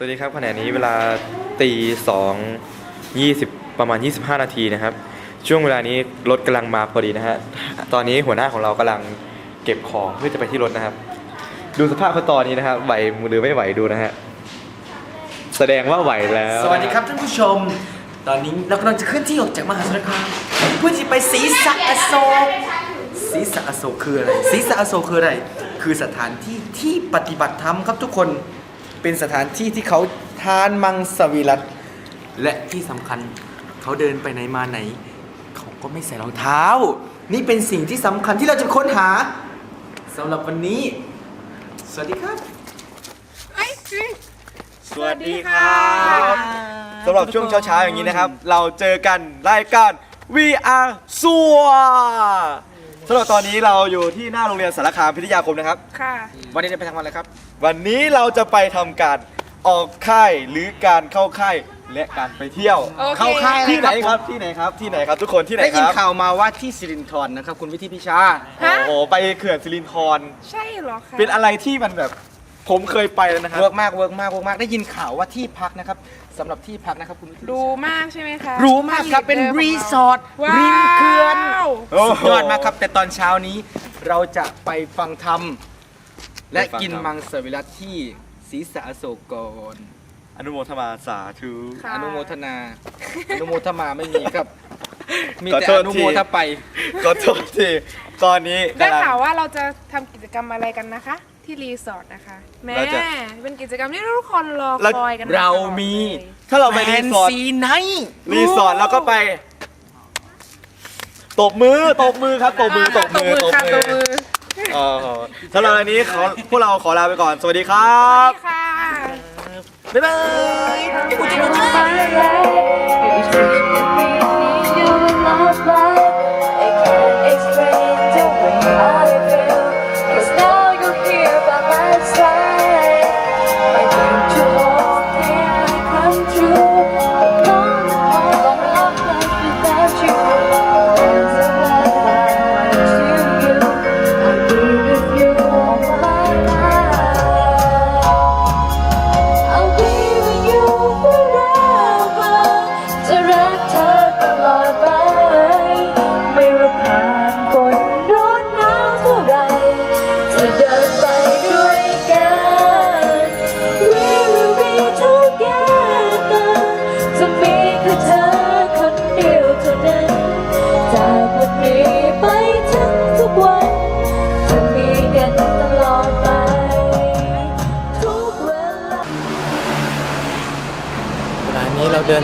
สวัสดีครับขณะนี้เวลาตีสองยี่สิบประมาณ 25 นาทีนะครับ ช่วงเวลานี้รถกำลังมาพอดีนะฮะตอนนี้หัวหน้าของเรากำลังเก็บของเพื่อจะไปที่รถนะครับ ดูสภาพเขาตอนนี้นะครับไหวหรือไม่ไหวดูนะฮะแสดงว่าไหวแล้วสวัสดีครับท่านผู้ชม ตอนนี้เรากำลังจะเคลื่อนที่ออกจากมหาสารคามเพื่อที่ไปศรีสะอโศกศรีสะอโศกคืออะไรศรีสะอโศกคืออะไร คือสถานที่ที่ปฏิบัติธรรมครับทุกคน เป็นสถานที่ที่เขาทานมังสวิรัตและที่สำคัญเขาเดินไปไหนมาไหน เขาก็ไม่ใส่รองเท้า นี่เป็นสิ่งที่สำคัญที่เราจะค้นหาสำหรับวันนี้ สวัสดีครับ สวัสดีครับสำหรับช่วงเช้าๆอย่างนี้นะครับ เราเจอกันรายการ VR ซัว สำหรับตอนนี้เราอยู่ที่หน้าโรงเรียนสารคามพิทยาคมนะครับ ค่ะ วันนี้จะไปทำอะไรครับ วันนี้เราจะไปทำการออกค่ายหรือการเข้าค่ายและการไปเที่ยวโอเคเข้าค่าย ที่ไหนครับที่ไหนครับที่ไหนครับทุกคนที่ไหนได้คยินรับข่าวมาว่าที่สิรินธรนะครับ คุณวิทิพิชา ฮะ โอ้โหไปเขื่อนสิรินธรใช่เหรอคะเป็นอะไรที่มันแบบ ผมเคยไปแล้วนะครับ เวิร์กมากเวิร์กมากเวิร์กมากได้ยินข่าวว่าที่พักนะครับสำหรับที่พักนะครับคุณวิทิพิชารู้มากใช่ไหมคะรู้มากครับเป็นรีสอร์ทว้าวริมเขื่อนโอ้โหสุดยอดมากครับ แต่ตอนเช้านี้เราจะไปฟังธรรมและไปฟังธรรม กินมังสวิรัตที่ศรีสะอโศกก่อนอนุโมทนาสาธุ ค่ะอนุโมทนา อนุโมทมาไม่มีครับ มีขอแต่โทษอนุโมทีทไปก็โทษทีตอนนี้ได้กำลังข่าวว่าเราจะทำกิจกรรมอะไรกันนะคะ ที่รีสอร์ทนะคะแม่เราจะ เป็นกิจกรรมที่ทุกคนรอเราคอยกันเราตลอดมีเลยถ้าเราไปรีสอร์ทซีไนท์รีสอร์ทแล้วก็ไป ตบมือตบมือครับตบมือตบมือตบค่ะตมืบมืออเออสำหรับวันนี้ขอพวกเราขอลาไปก่อน สวัสดีครัสวับ สดีค่ะ บ๊ายบาย You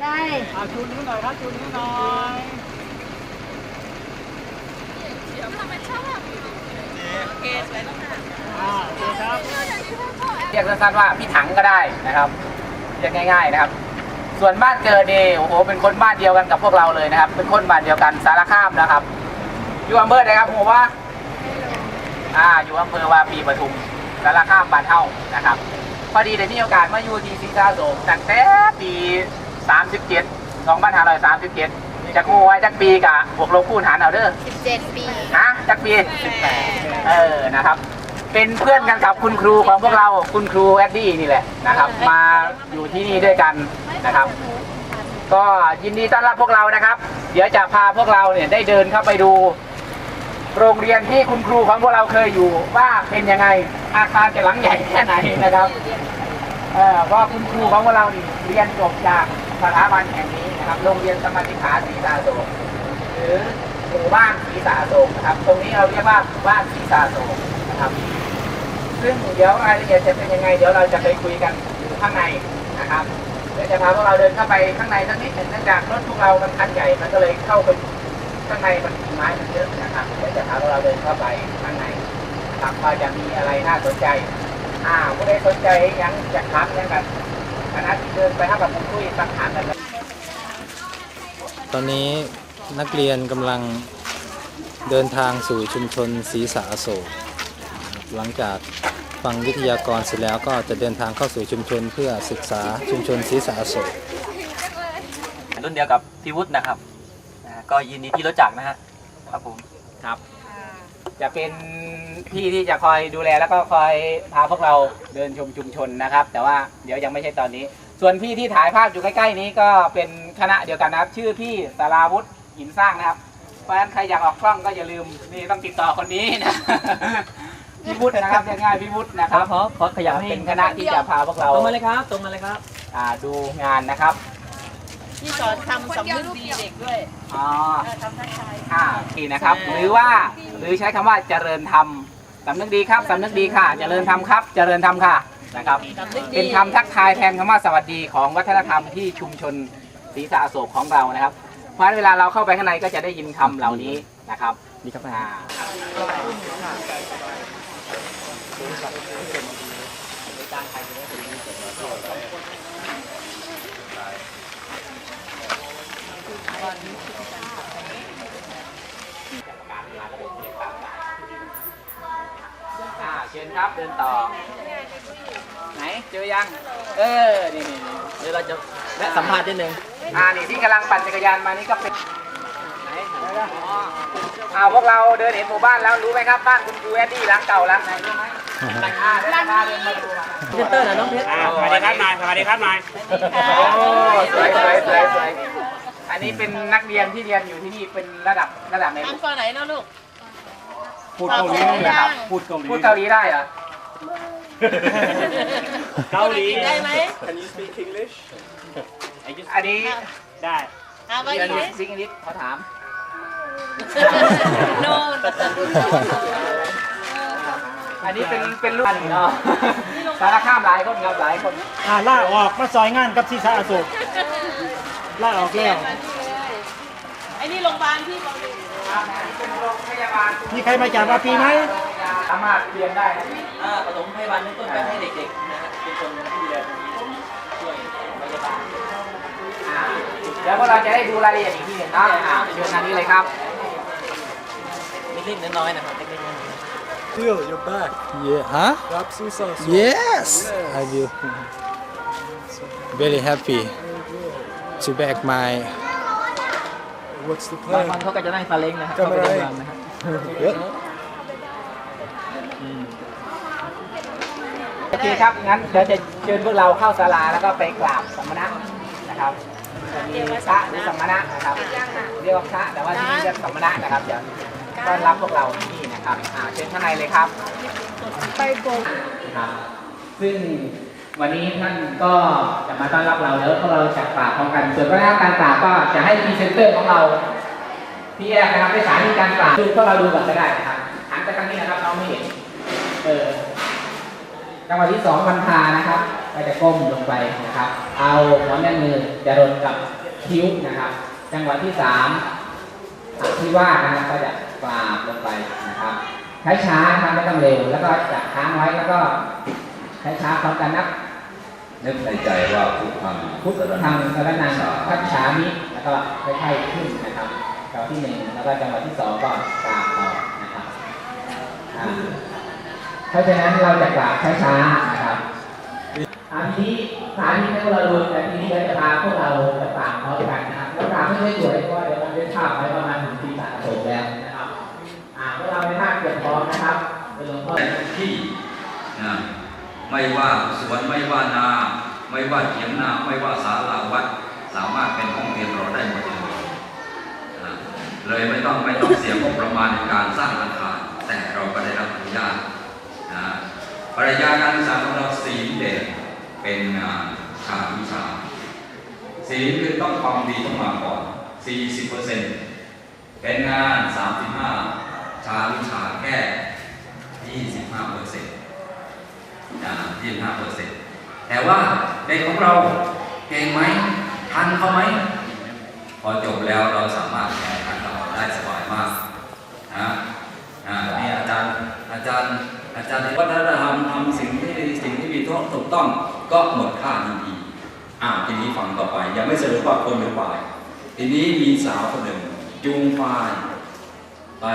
ใช่อยครับชูนิดหน่อยเรียกสั้นๆว่าพี่ถังก็ได้นะครับเรียกง่าย ๆนะครับ ส่วนบ้านเกิดนี่โอ้โหเป็นคนบ้านเดียวกันกับพวกเราเลยนะครับ เป็นคนบ้านเดียวกันสารคามนะครับอยู่อำเภอไหนครับผมว่าอ่าอยู่อำเภอวาปีปทุมสารคามบ้านเท่านะครับพอดีได้มีโอกาสมาอยู่ที่ศรีสะโสมตั้งแต่ปี 37 2537จะกู้ไว้จักปีกับบวกลบคูณหารเอาเด้อ17 ปี นะจักปี เออ นะครับ เป็นเพื่อนกันกับคุณครูของพวกเรา คุณครูแอดดี้นี่แหละนะครับ มาอยู่ที่นี่ด้วยกันนะครับ ก็ยินดีต้อนรับพวกเรานะครับ เดี๋ยวจะพาพวกเราเนี่ยได้เดินเข้าไปดู โรงเรียนที่คุณครูของพวกเราเคยอยู่ว่าเป็นยังไง อาคารจะหลังใหญ่แค่ไหนนะครับ เอ่อว่าคุณครูของพวกเรานี่เรียนจบจาก สถาบันแห่งนี้นะครับ โรงเรียนสมาธิขาศรีสาโศกหรือหมู่บ้านศรีสาโศกนะครับ ตรงนี้เราเรียกว่าหมู่บ้านศรีสาโศกนะครับ ซึ่งเดี๋ยวรายละเอียดจะเป็นยังไง เดี๋ยวเราจะไปคุยกันอยู่ข้างในนะครับเดี๋ยวจะพาพวกเราเดินเข้าไปข้างในสักนิดหนึ่งเนื่องจากรถพวกเรามันคันใหญ่ มันก็เลยเข้าไปข้างในมันมีไม้มันเยอะนะครับ เดี๋ยวจะพาพวกเราเดินเข้าไปข้างในนะครับก็จะมีอะไรน่าสนใจ อ่าผู้ใดสนใจยังจะถามยังกัน คณะที่เดินไปห้ากับผมคุยสักถามกันเลยตอนนี้นักเรียนกำลังเดินทางสู่ชุมชนศรีสาอโศกหลังจากฟังวิทยากรเสร็จแล้วก็จะเดินทางเข้าสู่ชุมชนเพื่อศึกษาชุมชนศรีสาอโศกรุ่นเดียวกับพี่วุฒินะครับอ่าก็ยินดีที่รู้จักนะฮะครับผมครับ จะเป็นพี่ที่จะคอยดูแลแล้วก็คอยพาพวกเราเดินชมชุมชนนะครับ แต่ว่าเดี๋ยวยังไม่ใช่ตอนนี้ ส่วนพี่ที่ถ่ายภาพอยู่ใกล้ๆนี้ก็เป็นคณะเดียวกันนะครับ ชื่อพี่สาราวุฒิหินสร้างนะครับ เพราะฉะนั้นใครอยากออกกล้องก็อย่าลืมนี่ต้องติดต่อคนนี้นะพี่วุฒินะครับเรียกง่ายพี่วุฒินะครับขอขอขยับให้เป็นคณะที่จะพาพวกเราตรงมาเลยครับตรงมาเลยครับอ่าดูงานนะครับ ที่สอนทำสำนึกดีเด็กด้วยอ๋อเออทำทักทายอ่านี่นะครับ หรือว่าหรือใช้คำว่าเจริญธรรมสำนึกดีครับสำนึกดีค่ะ เจริญธรรมครับ เจริญธรรมค่ะนะครับสำนึกดีเป็นคำทักทายแทนคำว่าสวัสดีของวัฒนธรรมที่ชุมชนศรีสะอโศกของเรานะครับ เพราะฉะนั้นเวลาเราเข้าไปข้างในก็จะได้ยินคำเหล่านี้นะครับดีครับอ่า อ่าเชิญครับเดินต่อ ไหนเจอยัง เออ นี่นี่นี่เดี๋ยวเราจะแวะสัมภาษณ์นิดนึงอ่านี่ที่กำลังปั่นจักรยานมานี่ก็เป็นไหนอ๋ออ่าพวกเราเดินเห็นหมู่บ้านแล้วรู้ไหมครับบ้านคุณครูแอดดี้หลังเก่าหลังไหนรู้ไหมหลังอ่าเดินมาเดินมาดูมา เซนเตอร์นะน้องเพชรสวัสดีครับนายสวัสดีครับนาย โอ้สวยสวยสวยสวย นนี้เป็นนักเรียนที่เรียนอยู่ที่นี่เป็นระดับระดับไหนอันฟอร์ไหนนะลูก พูดเกาหลีนะครับพูดเกาหลีพูดเกาหลีได้เหรอ เกาหลีได้ไหมอันนี้ได้ อ่าไปเรียนอีกซิงลิสเขาถาม โน่นอันนี้เป็นเป็นลูกเนาะสารข้ามหลายคนครับหลายคน อ่าล่าออกมาซอยงานกับศีรษะอโศกล่าออกแล้วไอ้นี่โรงพยาบาลพี่บอกเลยเป็นโรงพยาบาลมีใครมาจากวาปีไหมสามารถเรียนได้นะอ่าปฐมพยาบาลเบื้องต้นก็ให้เด็กๆนะฮะเป็นคนที่ดูแลตรงนี้ช่วยพยาบาลอ่าเดี๋ยวพวกเราจะได้ดูรายละเอียดอีกทีหนึ่งเนาะอ่าเชิญทางนี้เลยครับเล็กๆน้อยๆนะครับเล็กๆน้อย Yeah, huh? Yes, I will. Very happy to back my ๆบางคนเขาก็จะนั่งซาเล้งนะครับเข้าไปในเมืองนะครับ Yep. โอเคครับ งั้นเดี๋ยวจะเชิญพวกเราเข้าศาลาแล้วก็ไปกราบสัมมณะนะครับมีพระหรือสัมมณะนะครับ เรียกว่าพระแต่ว่าที่นี่เรียกสัมมณะนะครับจะต้อนรับพวกเราที่นี่นะครับอ่าเชิญข้างในเลยครับ ไปโกงครับซึ่ง วันนี้ท่านก็จะมาต้อนรับเราแล้วพวกเราจะกราบพร้อมกัน ส่วนวัฒนธรรมการกราบก็จะให้พรีเซนเตอร์ของเราพี่แอร์นะครับได้สาธิตการกราบดูพวกเราดูก่อนก็ได้นะครับหันไปทางนี้นะครับเราไม่เห็นเออจังหวะที่สองพันธานะครับก็จะก้มลงไปนะครับ เอาหัวแม่มือจะรดกับคิ้วนะครับ จังหวะที่สามอะที่ว่านะครับก็จะกราบลงไปนะครับใช้ช้าๆนะครับไม่ต้องเร็ว แล้วก็จะค้างไว้แล้วก็ใช้ช้าพร้อมกันนับ นึกในใจว่าพุทธังพุทธังสรนังคัจฉามิแล้วก็ค่อยๆขึ้นนะครับจังหวะที่หนึ่งแล้วก็จังหวะที่สองก็กราบต่อนะครับอ่าเพราะฉะนั้นเราจะกราบช้าๆนะครับอาทีนี้สาธิตให้พวกเราดูแต่ทีนี้เราจะพาพวกเราจะกราบพร้อมกันนะครับแล้วกราบไม่ใช่สวยเพราะว่าเดี๋ยวมันได้ภาพไว้ประมาณถึงปีศาจโสมแล้วนะครับอ่าพวกเราในท่าเตรียมพร้อมนะครับเป็นหลวงพ่อแต่ทุกที่นะ ไม่ว่าสวนไม่ว่านา ไม่ว่าเถียงนา ไม่ว่าศาลาวัด สามารถเป็นห้องเรียนเราได้หมดเลยเลยไม่ต้องไม่ต้องเสียงบประมาณในการสร้างอาคารแต่เราก็ได้รับอนุญาตนะปริญญาการศึกษาของเราสีเด่นเป็นงานชาวิชาศีลคือต้องความดีต้องมาก่อน 40%เป็นงาน 35 ชาวิชาแค่25% นะ25%แต่ว่าเด็กของเราเก่งไหมทันเขาไหม พอจบแล้วเราสามารถแข่งขันเราได้สบายมากนะนี่อาจารย์อาจารย์อาจารย์วัฒนธรรมทำสิ่งที่สิ่งที่มีถูกต้องก็หมดค่าทันทีอ่าทีนี้ฟังต่อไป ยังไม่สรุปว่าคนเป็นฝ่ายทีนี้มีสาวคนหนึ่งจูงควายไป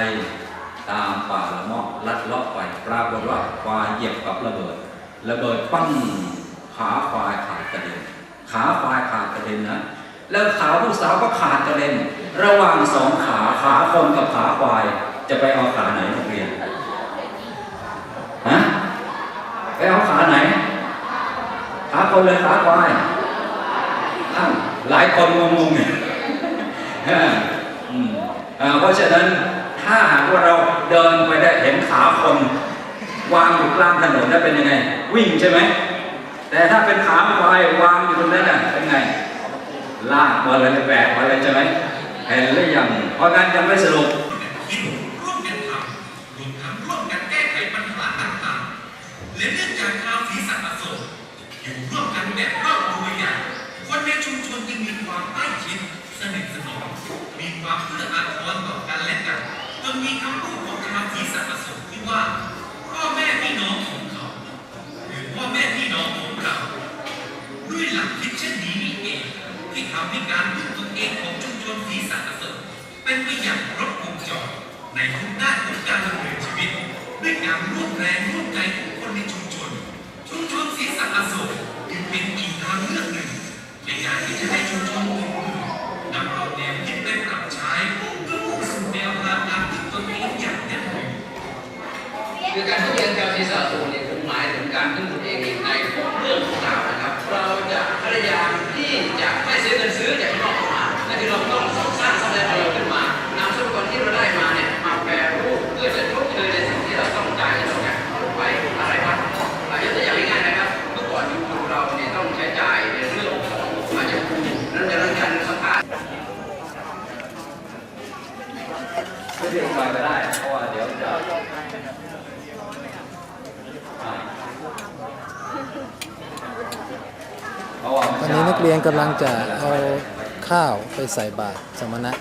ตามป่าละมาะลัดเลาะไป ปรากฏว่าควายเหยียบกับระเบิด ระเบิดปั้งขาควายขาดกระเด็น ขาควายขาดกระเด็นนะ แล้วขาผู้สาวก็ขาดกระเด็น ระหว่างสองขาขาคนกับขาควาย จะไปเอาขาไหนนักเรียนฮะไปเอาขาไหน ขาคนเลยขาควายอ้าวหลายคนงงๆเนี่ยอ่าเพราะฉะนั้น ถ้าหากว่าเราเดินไปได้เห็นขาคนวางอยู่กลางถนนได้เป็นยังไง วิ่งใช่ไหม แต่ถ้าเป็นขาควายวางอยู่ตรงนั้นน่ะเป็นไง ลากมาเลยแบกมาเลยใช่ไหมเห็นหรือยังเพราะงั้นยังไม่สรุปร่วมกันทำรวมทั้งร่วมกันแก้ไขปัญหาต่างๆและเนื่องจากชาวศีสัตอโศกอยู่ร่วมกันแบบครอบครัวใหญ่คนในชุมชนจึงมีความใกล้ชิดสนิทสนมมีความเอื้ออาทรต่อกันและกัน มีคำพูดของชาวศรีสัตอโศกที่ว่าพ่อแม่พี่น้องของเขา หรือพ่อแม่พี่น้องของเราด้วยหลักคิดเช่นนี้นี่เองที่ทำให้การพึ่งตนเองของชุมชนศรีสัตเสริฐเป็นไปอย่างครบวงจรในทุกด้านของการดำเนินชีวิตด้วยการร่วมแรงร่วมใจของ รียนกำลังจะเอาข้าวไปใส่บาตรสมณะ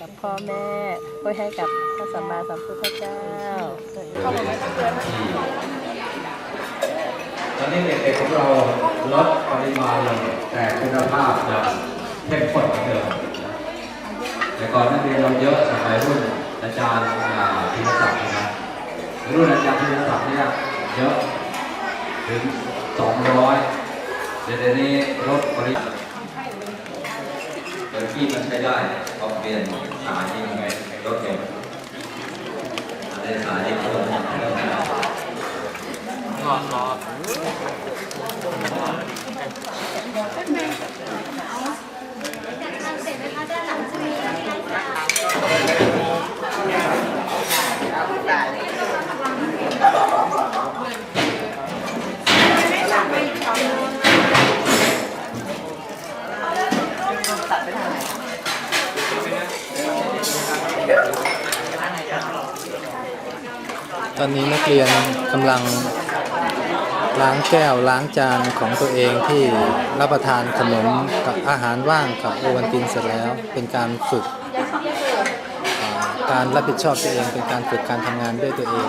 กับพ่อแม่ไว้ให้กับพระสัมมาสัมพุทธเจ้าตอนนี้เด็กๆของเราลดปริมาณลงแต่คุณภาพยังเข้มข้นเหมือนเดิมแต่ก่อนนักเรียนเราเยอะสมัยรุ่นอาจารย์พิมศักดิ์นะรุ่นอาจารย์พิมศักดิ์เนี่ยเยอะถึง 200เดี๋ยวนี้ลดปริมาณ เดี๋ยวที่มันใช้ได้เอาเปลี่ยนสายยังไงลดลงได้สายที่เพิ่ม ตอนนี้นักเรียนกำลังล้างแก้วล้างจานของตัวเองที่รับประทานขนมกับอาหารว่างกับโอวันตินเสร็จแล้ว เป็นการฝึกการรับผิดชอบตัวเอง เป็นการฝึกการทำงานด้วยตัวเอง